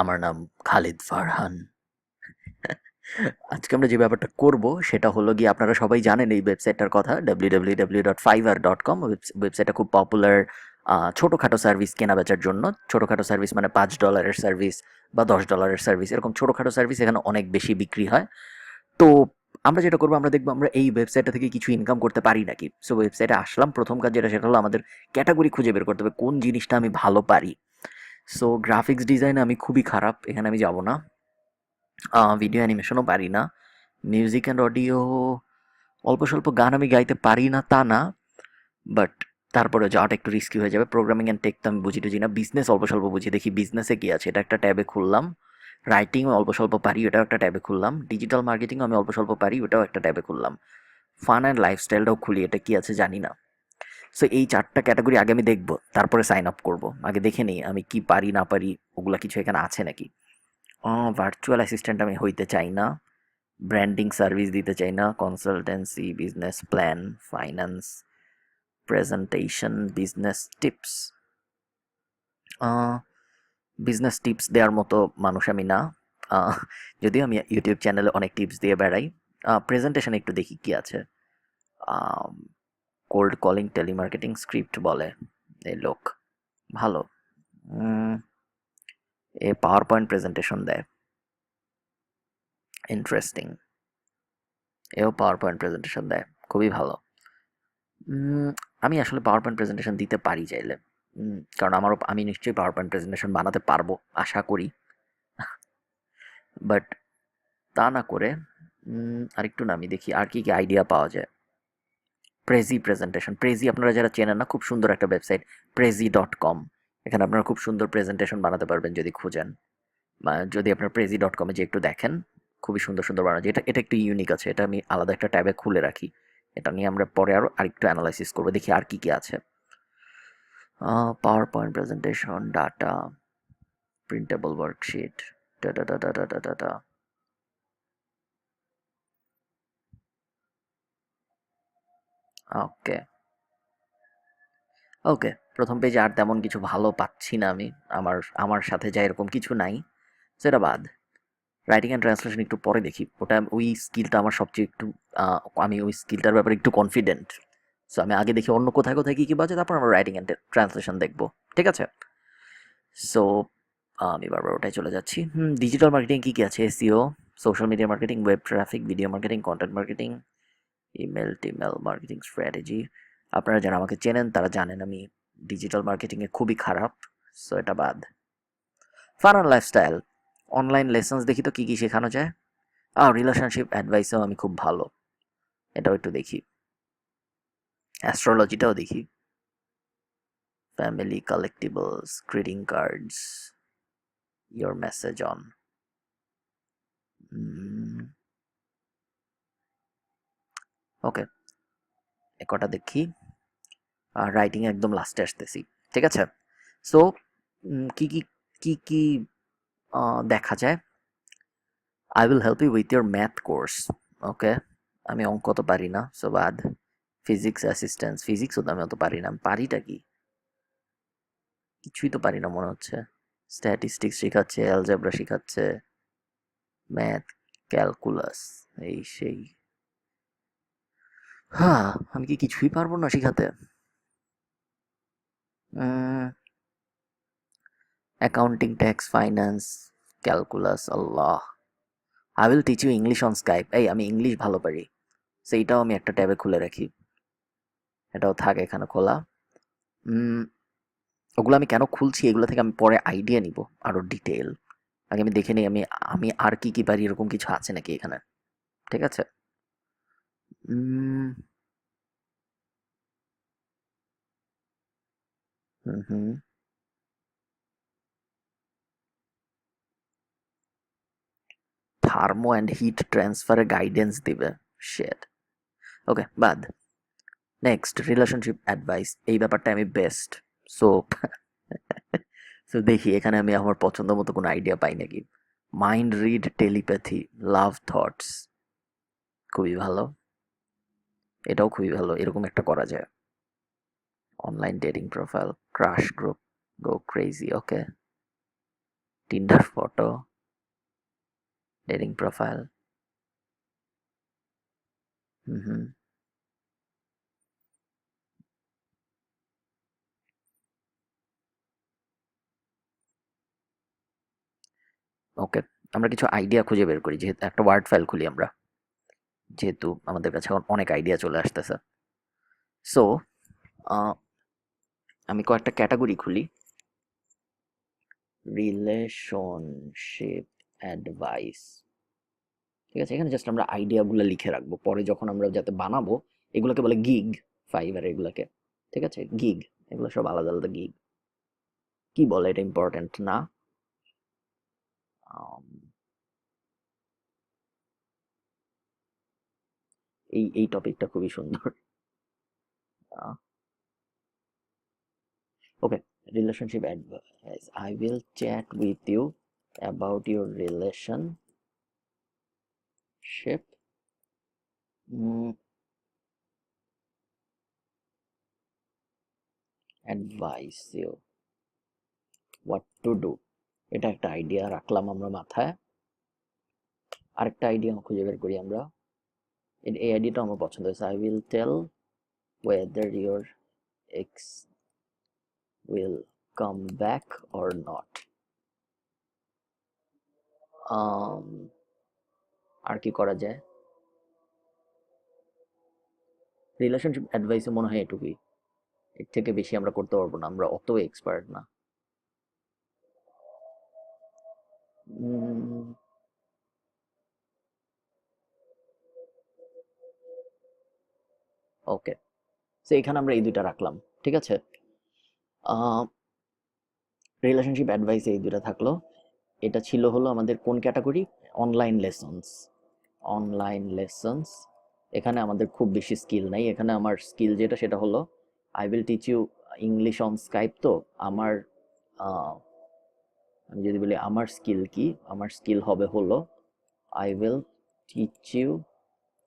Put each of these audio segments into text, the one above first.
আমার নাম খালিদ ফারহান। আজকে আমরা যে ব্যাপারটা করব, সেটা হলো গিয়ে আপনারা সবাই জানেন এই ওয়েবসাইটটার কথা W dot Fiverr dot com ওয়েবসাইটটা খুব পপুলার ছোটোখাটো সার্ভিস কেনা বেচার জন্য। ছোটোখাটো সার্ভিস মানে পাঁচ ডলারের সার্ভিস বা দশ ডলারের সার্ভিস এরকম ছোটোখাটো সার্ভিস এখানে অনেক বেশি বিক্রি হয়। তো আমরা যেটা করব, আমরা দেখব, আমরা এই ওয়েবসাইটটা থেকে কিছু ইনকাম করতে পারি নাকি? সো ওয়েবসাইটে আসলাম প্রথম কাজ যেটা, সেটা হলো আমাদের ক্যাটাগরি খুঁজে বের করতে হবে, কোন জিনিসটা আমি ভালো পারি? সো গ্রাফিক্স ডিজাইনে আমি খুবই খারাপ, এখানে আমি যাব না। ভিডিও অ্যানিমেশনও পারি না। মিউজিক অ্যান্ড অডিও অল্প স্বল্প গান আমি গাইতে পারি না, তা না। বাট তারপরে যাওয়াটা একটু রিস্কি হয়ে যাবে। প্রোগ্রামিং অ্যান্ড টেক তো আমি বুঝি টুঝি না। বিজনেস অল্প স্বল্প বুঝি। দেখি বিজনেসে কী আছে। এটা একটা ট্যাবে খুললাম। রাইটিং অল্প স্বল্প পারি ওটাও একটা ট্যাবে খুললাম। ডিজিটাল মার্কেটিংও আমি অল্প স্বল্প পারি, ওটাও একটা ট্যাবে খুললাম। ফান অ্যান্ড লাইফস্টাইলটাও খুলি, এটা কী আছে জানি না। সো এই চারটা ক্যাটাগরি আগে আমি দেখব, তারপরে সাইন আপ করব। আগে দেখে নিই, আমি কি পারি, না পারি, ওগুলা কিছু এখানে আছে নাকি? ভার্চুয়াল অ্যাসিস্ট্যান্ট আমি হইতে চাই না ব্র্যান্ডিং সার্ভিস দিতে চাই না consultancy business plan finance presentation business tips business tips দেওয়ার মতো মানুষ আমি না। যদিও আমি ইউটিউব চ্যানেলে অনেক টিপস দিয়ে বেড়াই। প্রেজেন্টেশন একটু দেখি কি আছে। কোল্ড কলিং টেলিমার্কেটিং স্ক্রিপ্ট বলে। এই লোক ভালো। এ পাওয়ার পয়েন্ট প্রেজেন্টেশন দেয়। ইন্টারেস্টিং এও পাওয়ার পয়েন্ট প্রেজেন্টেশন দেয়। খুবই ভালো। আমি আসলে পাওয়ার পয়েন্ট প্রেজেন্টেশন দিতে পারি চাইলে। কারণ আমারও, আমি নিশ্চয়ই পাওয়ার পয়েন্ট প্রেজেন্টেশন বানাতে পারব, আশা করি। বাট তা না করে আরেকটু নামি দেখি, আর কি কি আইডিয়া পাওয়া যায়। প্রেজি প্রেজেন্টেশন প্রেজি আপনারা যারা চেনেন না, খুব সুন্দর একটা ওয়েবসাইট প্রেজি ডট কম এখানে আপনারা খুব সুন্দর প্রেজেন্টেশন বানাতে পারবেন যদি খুঁজেন। যদি আপনার প্রেজি ডট কমে যে একটু দেখেন, খুবই সুন্দর সুন্দর বানানো। এটা এটা একটু ইউনিক আছে। এটা আমি আলাদা একটা ট্যাবে খুলে রাখি। এটা নিয়ে আমরা পরে আরও আরেকটু অ্যানালাইসিস করব, দেখি আর কি কি আছে। Power point presentation data printable worksheet data data data data okay. Okay, প্রথম পেজে আর তেমন কিছু ভালো পাচ্ছি না আমি। আমার আমার সাথে যা এরকম কিছু নাই। সেটা বাদ। রাইটিং অ্যান্ড ট্রান্সলেশন একটু পরে দেখি। ওটা ওই স্কিলটা আমার সবচেয়ে একটু আমি ওই স্কিলটার ব্যাপারে একটু কনফিডেন্ট সো আমি আগে দেখি অন্য কোথায় কোথায় কী কী বাজে, তারপর আমরা রাইটিং অ্যান্ড ট্রান্সলেশন দেখব। ঠিক আছে? সো আমি বারবার ওটাই চলে যাচ্ছি। ডিজিটাল মার্কেটিং কী কী আছে? SEO social media marketing web traffic video marketing content marketing email টিমেল marketing strategy আপনারা যারা আমাকে চেনেন, তারা জানেন আমি ডিজিটাল মার্কেটিংয়ে খুবই খারাপ সো এটা বাদ। Fun and lifestyle online lessons দেখি তো কী কী শেখানো যায়। আর রিলেশনশিপ অ্যাডভাইসও আমি খুব ভালো। এটাও একটু দেখি। অ্যাস্ট্রোলজিটাও দেখি। Family collectibles greeting cards your message on okay এ কটা দেখি। আর রাইটিং একদম লাস্টে আসতেছি, ঠিক আছে? সো কি কি কি কি দেখা যায়? I will help you with your math course okay? আমি অঙ্ক তো পারি না সো বাদ ফিজিক্স অ্যাসিস্ট্যান্স ফিজিক্সও তো আমি অত পারি না, পারিটা কি? কিছুই তো পারি না মনে হচ্ছে। স্ট্যাটিস্টিক্স শেখাচ্ছে অ্যালজেব্রা শেখাচ্ছে ম্যাথ ক্যালকুলাস এই, সেই। হ্যাঁ আমি কি কিছুই পারব না শেখাতে? Accounting tax finance calculus Allah. I will teach you English on Skype এই, আমি ইংলিশ ভালো পারি। সেইটাও আমি একটা ট্যাবে খুলে রাখি। এটাও থাক এখানে খোলা। ওগুলো আমি কেন খুলছি এগুলো থেকে আমি পরে আইডিয়া নিব আরও ডিটেল আগে আমি দেখে নিই, আমি আমি আর কি কি পারি এরকম কিছু আছে নাকি এখানে? ঠিক আছে? Hmm hmm thermo and heat ট্রান্সফারে গাইডেন্স দিবে। শেট ওকে বাদ। নেক্সট রিলেশনশিপ অ্যাডভাইস এই ব্যাপারটা আমি বেস্ট সো সো দেখি, এখানে আমি আমার পছন্দ মতো কোনো আইডিয়া পাই নাকি। Mind read telepathy love thoughts খুবই ভালো। এটাও খুবই ভালো, এরকম একটা করা যায়। Online dating profile crush group go crazy okay Tinder photo dating profile hmm hmm okay আমরা কিছু আইডিয়া খুঁজে বের করি, যেহেতু একটা ওয়ার্ড ফাইল খুলি আমরা। যেহেতু আমাদের কাছে এখন অনেক আইডিয়া চলে আসতেছে। সো আমি কয়েকটা ক্যাটাগরি খুলি। রিলেশনশিপ অ্যাডভাইস ঠিক আছে, এখানে জাস্ট আমরা আইডিয়াগুলো লিখে রাখব। পরে যখন আমরা যাতে বানাবো, এগুলোকে বলে গিগ ফাইবার এগুলোকে। ঠিক আছে? গিগ এগুলো সব আলাদা আলাদা গিগ কি বলে এটা ইম্পর্টেন্ট না? এই এই টপিকটা খুবই সুন্দর। Okay relationship advice I will chat with you about your relationship advice you what to do এটা একটা আইডিয়া রাখলাম আমরা মাথায়। আরেকটা আইডিয়া খুঁজে বের করি আমরা। এই আইডিয়াটা আমার পছন্দ হয়েছে I will tell whether your ex will come back or not আর কি করা যায়? রিলেশনশিপ অ্যাডভাইসে মনে হয় এটুকুই। এর থেকে বেশি আমরা করতে পারব না, আমরা অত এক্সপার্ট না। ওকে। সো এখানে আমরা এই দুইটা রাখলাম, ঠিক আছে? রিলেশনশিপ অ্যাডভাইস এই দুইটা থাকল। এটা ছিল হলো আমাদের কোন category online lessons online lessons এখানে আমাদের খুব বেশি স্কিল নাই। এখানে আমার স্কিল যেটা, সেটা হলো I will teach you English on Skype তো আমার আমি যদি বলি আমার স্কিল কি? আমার স্কিল হবে হলো I will teach you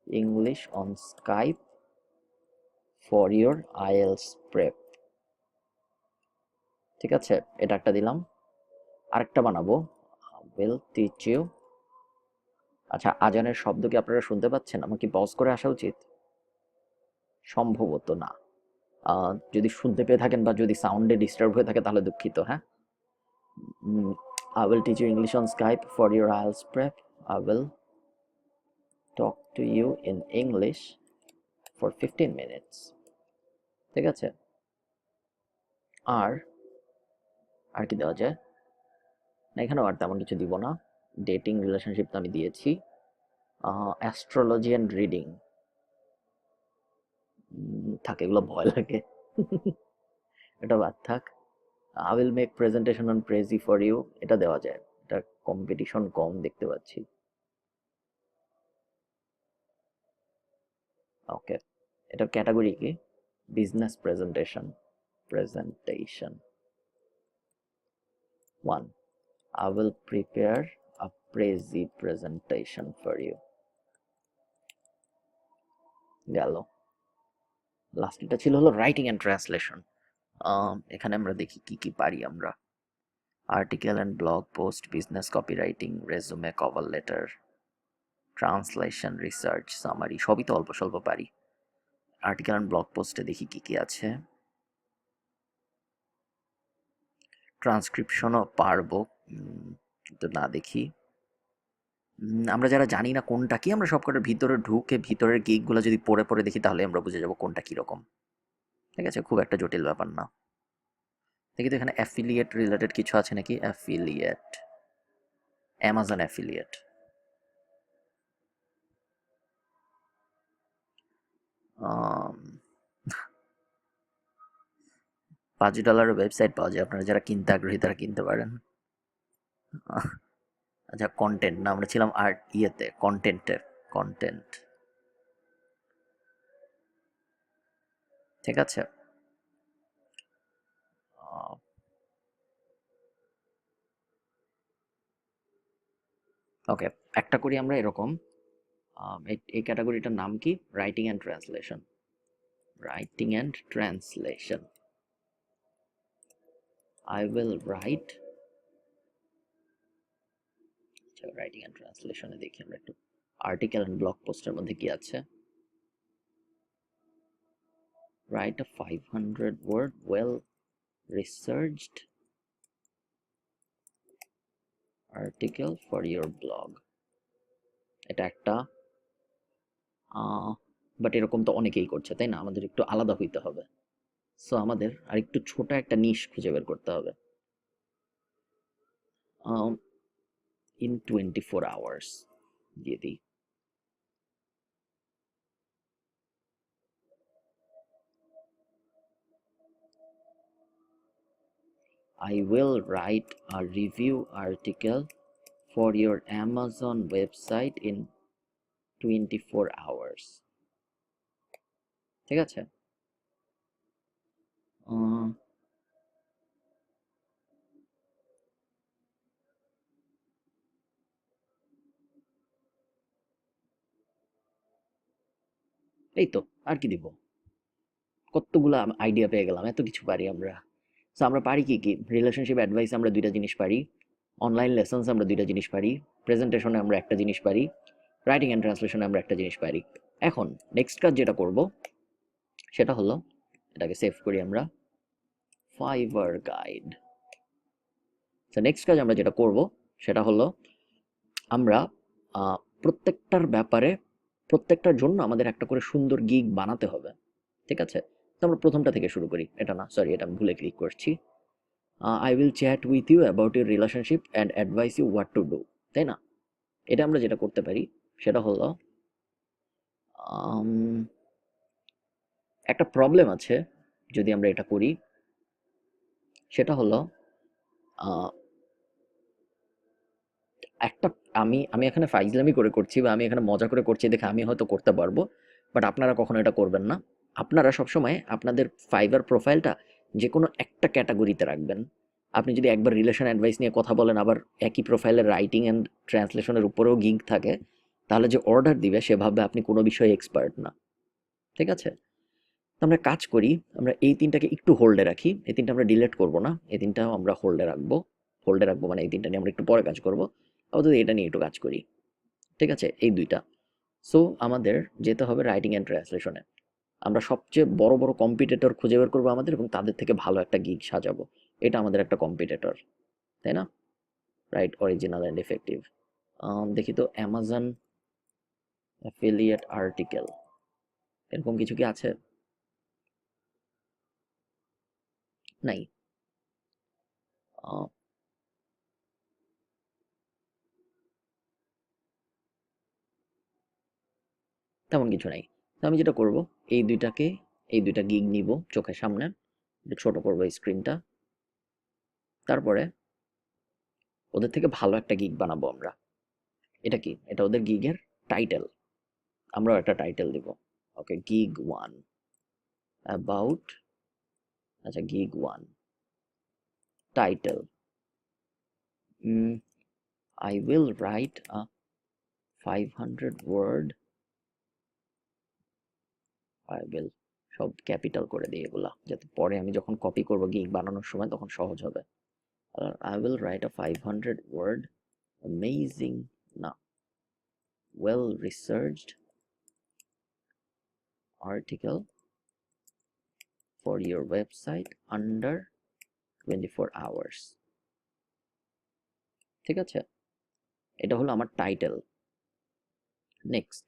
English on Skype for your IELTS prep ঠিক আছে, এটা একটা দিলাম। আরেকটা বানাবো। উইল টিচ ইউ আচ্ছা আজানের শব্দ কি আপনারা শুনতে পাচ্ছেন? আমার কি পজ করে আসা উচিত? সম্ভবত না। যদি শুনতে পেয়ে থাকেন বা যদি সাউন্ডে ডিস্টার্ব হয়ে থাকে, তাহলে দুঃখিত হ্যাঁ? I I will teach English on Skype for your your IELTS prep. I talk to you in English for 15 minutes. ঠিক আছে? আর? আর কি দেওয়া যায়? না, এখানেও আর তেমন কিছু দিব না। ডেটিং রিলেশনশিপ তো আমি দিয়েছি। অ্যাস্ট্রোলজি অ্যান্ড রিডিং থাকে, এগুলো ভয় লাগে। এটা বাদ থাক। I will make presentation on Prezi for you এটা দেওয়া যায়। এটা কম্পিটিশন কম দেখতে পাচ্ছি। ওকে এটার ক্যাটাগরি কি? Business presentation presentation one I will prepare a crazy presentation for you. গেল লাস্ট এটা ছিল হলো রাইটিং অ্যান্ড ট্রান্সলেশন এখানে আমরা দেখি কি কি পারি আমরা। Article and blog post business copywriting resume cover letter translation research summary সবই তো অল্প স্বল্প পারি। আর্টিকেল অ্যান্ড ব্লগ পোস্টে দেখি কি কি আছে। ট্রান্সক্রিপশনও পারব কিন্তু না দেখি। আমরা যারা জানি না কোনটা কি, আমরা সবকটার ভিতরে ঢুকে ভিতরের গিকগুলো যদি পড়ে পড়ে দেখি, তাহলে আমরা বুঝে যাব কোনটা কীরকম। ঠিক আছে? খুব একটা জটিল ব্যাপার না। দেখি তো এখানে অ্যাফিলিয়েট রিলেটেড কিছু আছে নাকি? অ্যাফিলিয়েট অ্যামাজন অ্যাফিলিয়েট পাঁচ ডলারের ওয়েবসাইট পাওয়া যায়। আপনারা যারা কিনতে আগ্রহী, তারা কিনতে পারেন। আচ্ছা কন্টেন্ট না, আমরা ছিলাম আর্ট ইয়েতে কন্টেন্টের কন্টেন্ট ঠিক আছে। ওকে একটা করি আমরা এরকম। এই ক্যাটাগরিটার নাম কি? Writing and translation writing and translation I will write. Writing and ট্রান্সলেশনে দেখি আমরা একটু। আর্টিকেল অ্যান্ড ব্লগ পোস্টের মধ্যে কি আছে? Write a 500 word, well researched article for your blog. এটা একটা বাট এরকম তো অনেকেই করছে, তাই না? আমাদের একটু আলাদা হইতে হবে। সো আমাদের আর একটু ছোট একটা নিশ খুঁজে বের করতে হবে ইন টোয়েন্টি ফোর আওয়ার্স দিয়ে দিই I will write a review article for your Amazon website in 24 hours ঠিক আছে এই তো, আর কি দিব? কতগুলা আইডিয়া পেয়ে গেলাম, এত কিছু পারি আমরা। সো আমরা পারি কি কি? রিলেশনশিপ অ্যাডভাইস আমরা দুইটা জিনিস পারি অনলাইন লেসন্স আমরা দুইটা জিনিস পারি প্রেজেন্টেশনে আমরা একটা জিনিস পারি রাইটিং অ্যান্ড ট্রান্সলেশনে আমরা একটা জিনিস পারি। এখন নেক্সট কাজ যেটা করব, সেটা হলো, এটাকে সেভ করি আমরা। ফাইবার গাইড তো নেক্সট কাজ আমরা যেটা করব, সেটা হলো আমরা প্রত্যেকটার ব্যাপারে, প্রত্যেকটার জন্য আমাদের একটা করে সুন্দর গিগ বানাতে হবে, ঠিক আছে? তো আমরা প্রথমটা থেকে শুরু করি, এটা না সরি এটা আমি ভুলে ক্লিক করছি। I will chat with you about your relationship and advice you what to do তাই না? এটা আমরা যেটা করতে পারি, সেটা হলো একটা প্রবলেম আছে, যদি আমরা এটা করি সেটা হলো একটা আমি আমি এখানে ফাইজলামি করে করছি বা আমি এখানে মজা করে করছি দেখে আমি হয়তো করতে পারব বাট আপনারা কখনো এটা করবেন না। আপনারা সবসময় আপনাদের ফাইবার প্রোফাইলটা যে কোনো একটা ক্যাটাগরিতে রাখবেন। আপনি যদি একবার রিলেশন অ্যাডভাইস নিয়ে কথা বলেন, আবার একই প্রোফাইলের রাইটিং অ্যান্ড ট্রান্সলেশনের উপরেও গিগ থাকে, তাহলে যে অর্ডার দিবে, সে ভাববে আপনি কোনো বিষয়ে এক্সপার্ট না। ঠিক আছে? আমরা কাজ করি, আমরা এই তিনটাকে একটু হোল্ডে রাখি, এই তিনটা আমরা ডিলিট করব না, এই তিনটাও আমরা হোল্ডে রাখব হোল্ডে রাখব মানে এই তিনটা নিয়ে আমরা একটু পরে কাজ করব আপাতত এটা নিয়ে একটু কাজ করি, ঠিক আছে? এই দুইটা। সো আমাদের যেতে হবে রাইটিং অ্যান্ড ট্রান্সলেশনে আমরা সবচেয়ে বড় বড় কম্পিটিটর খুঁজে বের করব আমাদের এবং তাদের থেকে ভালো একটা গিগ সাজাবো। এটা আমাদের একটা কম্পিটিটর তাই না? রাইট অরিজিনাল অ্যান্ড এফেক্টিভ দেখি তো অ্যামাজন অ্যাফিলিয়েট আর্টিকেল এরকম কিছু কি আছে? নাই তেমন কিছু নাই। তো আমি যেটা করব, এই দুইটাকে, এই দুইটা গিগ নিব চোখের সামনে ছোট করব স্ক্রিনটা তারপরে ওদের থেকে ভালো একটা গিগ বানাবো আমরা। এটা কি? এটা ওদের গিগের টাইটেল আমরাও একটা টাইটেল দিব। ওকে গিগ ওয়ান অ্যাবাউট আচ্ছা gig one title I will write a five hundred word I will সব ক্যাপিটাল করে দিই এগুলা, যাতে পরে আমি যখন কপি করব গিগ বানানোর সময় তখন সহজ হবে। I will write a five hundred word amazing না well researched article for your website under 24 hours. ঠিক আছে? এটা হলো আমার টাইটেল নেক্সট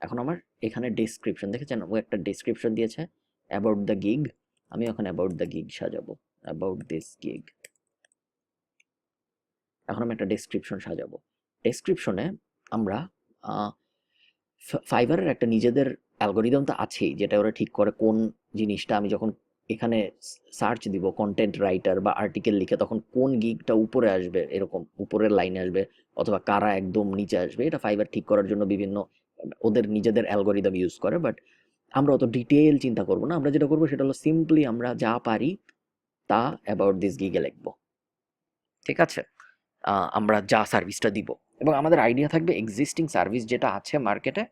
এখন আমার এখানে ডেসক্রিপশন দেখেছেন? ও একটা ডেসক্রিপশন দিয়েছে অ্যাবাউট দ্য গিগ আমি এখন অ্যাবাউট দ্য গিগ সাজাবো। অ্যাবাউট দিস গিগ এখন আমি একটা ডেসক্রিপশন সাজাবো। ডেসক্রিপশনে আমরা ফাইবারের একটা নিজেদের অ্যালগোরিদম তো আছেই, যেটা ওরা ঠিক করে কোন জিনিসটা আমি যখন এখানে সার্চ দিব কন্টেন্ট রাইটার বা আর্টিকেল লিখে তখন কোন গিগটা উপরে আসবে এরকম, উপরের লাইনে আসবে অথবা কারা একদম নিচে আসবে, এটা ফাইবার ঠিক করার জন্য বিভিন্ন, ওদের নিজেদের অ্যালগোরিদম ইউজ করে বাট আমরা অত ডিটেল চিন্তা করব না, আমরা যেটা করব সেটা হলো সিম্পলি আমরা যা পারি তা অ্যাবাউট দিস গিগে লিখব। ঠিক আছে? আমরা যা সার্ভিসটা দিব। এবং আমাদের আইডিয়া থাকবে এক্সিস্টিং সার্ভিস যেটা আছে মার্কেটে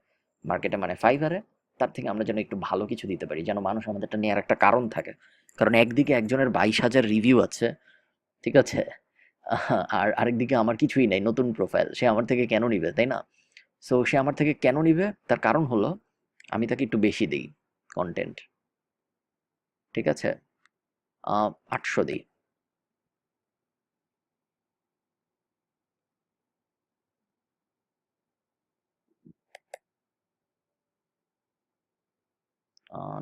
মার্কেটে মানে ফাইবারে তার থেকে আমরা যেন একটু ভালো কিছু দিতে পারি, যেন মানুষ আমাদেরটা নেওয়ার একটা কারণ থাকে। কারণ একদিকে একজনের বাইশ হাজার রিভিউ আছে, ঠিক আছে? আর আরেকদিকে আমার কিছুই নাই, নতুন প্রোফাইল সে আমার থেকে কেন নিবে, তাই না? সো সে আমার থেকে কেন নিবে? তার কারণ হলো, আমি তাকে একটু বেশি দিই কন্টেন্ট ঠিক আছে? আটশো দিই।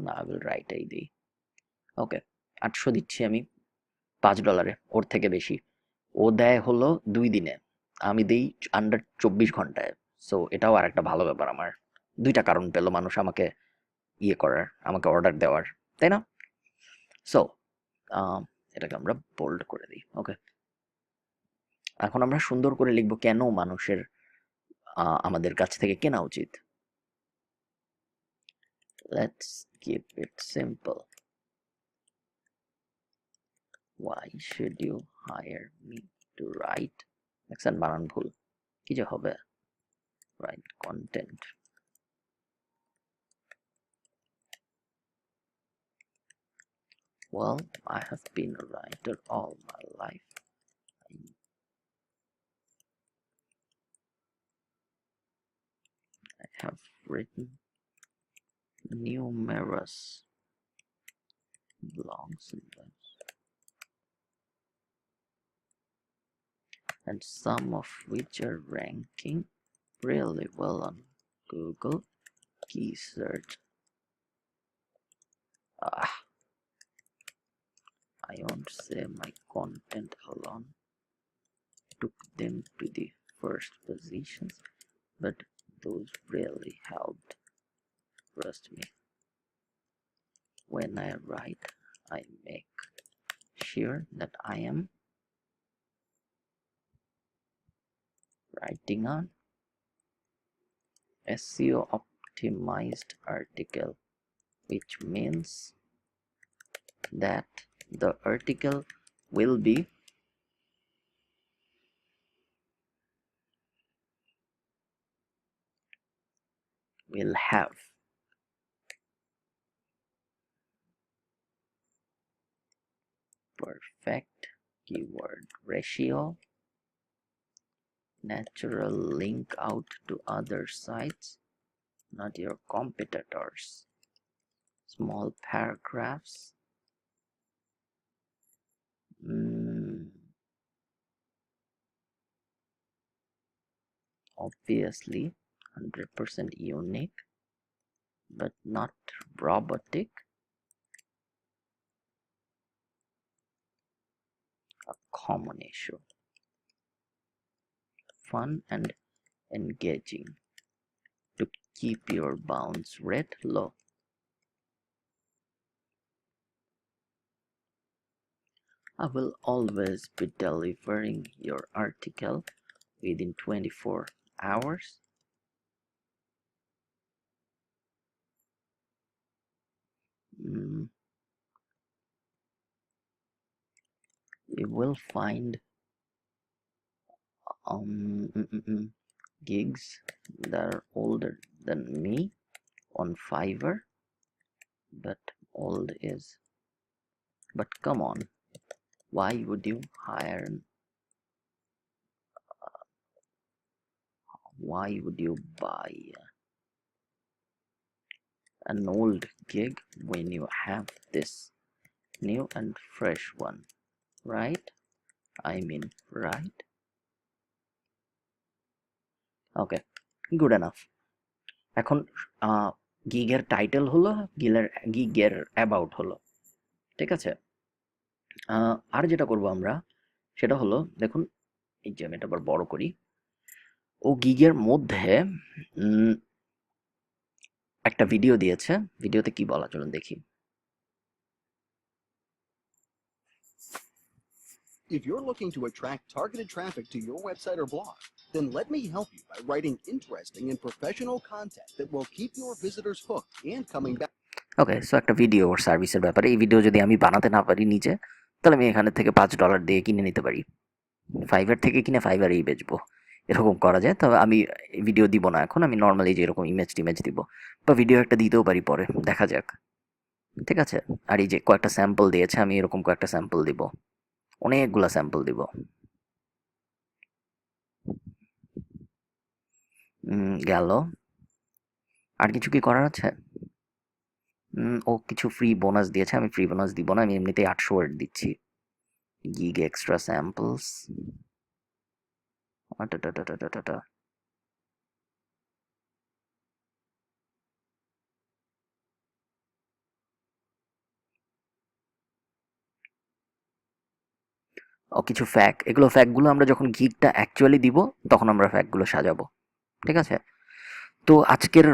না আই উইল রাইট এই দিই। ওকে আটশো দিচ্ছি আমি, পাঁচ ডলারে ওর থেকে বেশি। ও দেয় হলো দুই দিনে, আমি দিই আন্ডার চব্বিশ ঘন্টায়। সো এটাও আর একটা ভালো ব্যাপার আমার। দুইটা কারণ পেল মানুষ আমাকে ইয়ে করার, আমাকে অর্ডার দেওয়ার, তাই না? সো এটাকে আমরা বোল্ড করে দিই ওকে এখন আমরা সুন্দর করে লিখব কেন মানুষের আমাদের কাছ থেকে কেনা উচিত? let's keep it simple why should you hire me to write দেখছেন বানান ভুল কি যে হবে write content well i have been a writer all my life I- i have written numerous and webs and some of which are ranking really well on Google key search. Ah, I won't say my content alone took them to the first positions, but those really helped. Trust me. When I write, I make sure that I am writing on SEO optimized article which means that the article will be will have perfect keyword ratio natural link out to other sites, not your competitors. Small paragraphs. Mm. Obviously, 100% unique, but not robotic. A common issue. fun and engaging to keep your bounce rate low. I will always be delivering your article within 24 hours. Mm. You will find um mm, mm, mm, gigs that are older than me on Fiverr, but old is. But come on, why would you hire? an- Why would you buy an old gig when you have this new and fresh one, right? I mean, right? Okay good enough এখন গিগের title হলো গিলের গিগের about হলো ঠিক আছে আর যেটা করব আমরা সেটা হলো দেখুন এই যে আমি এটা আবার বড় করি ও গিগের মধ্যে একটা ভিডিও দিয়েছে ভিডিওতে কি বলা চলুন দেখি If you're looking to attract targeted traffic to your website or blog, then let me help you by writing interesting and professional content that will keep your visitors hooked and coming back. Okay so একটা video ওর সার্ভিসের ব্যাপারে এই video যদি আমি বানাতে না পারি নিজে তাহলে আমি এখানে থেকে পাঁচ ডলার দিয়ে কিনে নিতে পারি। ফাইবার থেকে কিনে ফাইবারেই বেচবো। এরকম করা যায় তবে আমি ভিডিও দিব না এখন আমি নর্মালি যে এরকম ইমেজ টিমেজ দিব। বা ভিডিও একটা দিতেও পারি পরে দেখা যাক। ঠিক আছে? আর এই যে কয়েকটা স্যাম্পল দিয়েছে আমি এরকম কয়েকটা স্যাম্পল দিব। অনেকগুলো স্যাম্পল দিব। গেল। আর কিছু কি করার আছে? ও কিছু ফ্রি বোনাস দিয়েছে, আমি ফ্রি বোনাস দিব না, আমি এমনিতেই আটশো ওয়ার্ড দিচ্ছি। গিগ এক্সট্রা স্যাম্পলস কিছু ফ্যাক এগুলো ফ্যাকগুলো আমরা যখন গিগটা অ্যাকচুয়ালি দিব, তখন আমরা ফ্যাকগুলো সাজাবো। ঠিক আছে? তো আজকের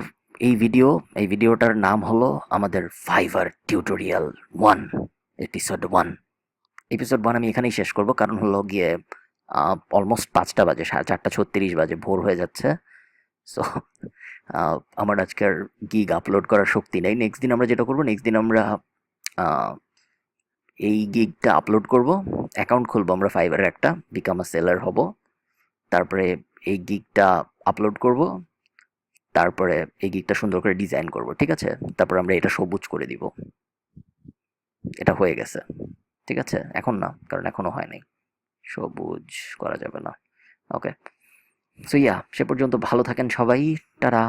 এই ভিডিও এই ভিডিওটার নাম হলো আমাদের Fiverr tutorial one episode one episode one আমি এখানেই শেষ করব, কারণ হলো গিয়ে অলমোস্ট পাঁচটা বাজে, সাড়ে চারটা ছত্রিশ বাজে, ভোর হয়ে যাচ্ছে। সো আমার আজকের গিগ আপলোড করার শক্তি নেই। নেক্সট দিন আমরা যেটা করব নেক্সট দিন আমরা এই গিগটা আপলোড করব অ্যাকাউন্ট খুলবো আমরা ফাইবারের একটা বিকাম আ সেলার হব তারপরে এই গিগটা আপলোড করব তারপরে এই গিগটা সুন্দর করে ডিজাইন করব ঠিক আছে? তারপর আমরা এটা সবুজ করে দিব। এটা হয়ে গেছে ঠিক আছে? এখন না কারণ এখনও হয় নাই। সবুজ করা যাবে না ওকে সো ইয়া সে পর্যন্ত ভালো থাকেন সবাই তারা